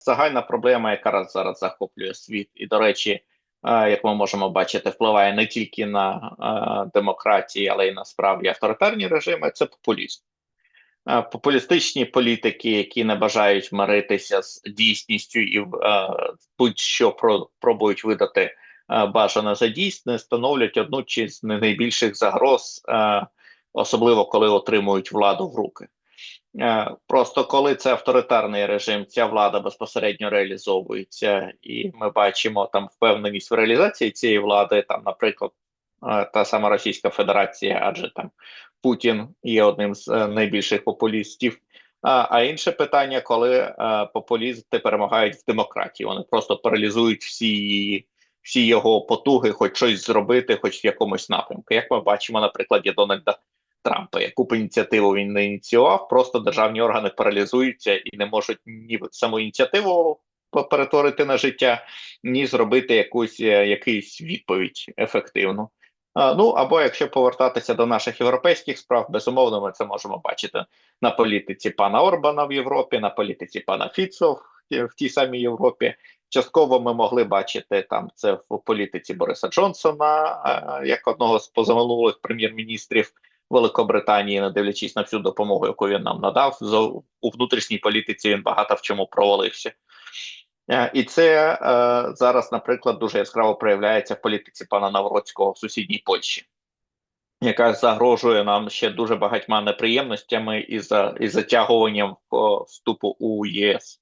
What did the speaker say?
загальна проблема, яка зараз захоплює світ, і, до речі, е, як ми можемо бачити, впливає не тільки на е, демократії, але й на справді авторитарні режими. Це популізм. Е, Популістичні політики, які не бажають миритися з дійсністю і будь-що про, пробують видати бажане за дійсне, становлять одну чи з найбільших загроз, особливо коли отримують владу в руки. Е, Просто коли це авторитарний режим, ця влада безпосередньо реалізовується, і ми бачимо там впевненість в реалізації цієї влади, там, наприклад, е, та сама Російська Федерація, адже там Путін є одним з е, найбільших популістів. А, інше питання, коли популісти перемагають в демократії, вони просто паралізують всі її. Всі його потуги, хоч щось зробити, хоч в якомусь напрямку. Як ми бачимо на прикладі Дональда Трампа, яку б ініціативу він не ініціював, просто державні органи паралізуються і не можуть ні саму ініціативу перетворити на життя, ні зробити якусь е, якийсь відповідь ефективну. А, ну або якщо повертатися до наших європейських справ, безумовно, ми це можемо бачити на політиці пана Орбана в Європі, на політиці пана Фіцо в, в тій самій Європі. Частково ми могли бачити там це в політиці Бориса Джонсона, е, як одного з позаминулих прем'єр-міністрів. Великобританії, не дивлячись на всю допомогу, яку він нам надав, у внутрішній політиці він багато в чому провалився. Е, І це е, зараз, наприклад, дуже яскраво проявляється в політиці пана Навроцького в сусідній Польщі, яка загрожує нам ще дуже багатьма неприємностями і за і затягуванням о, вступу у ЄС.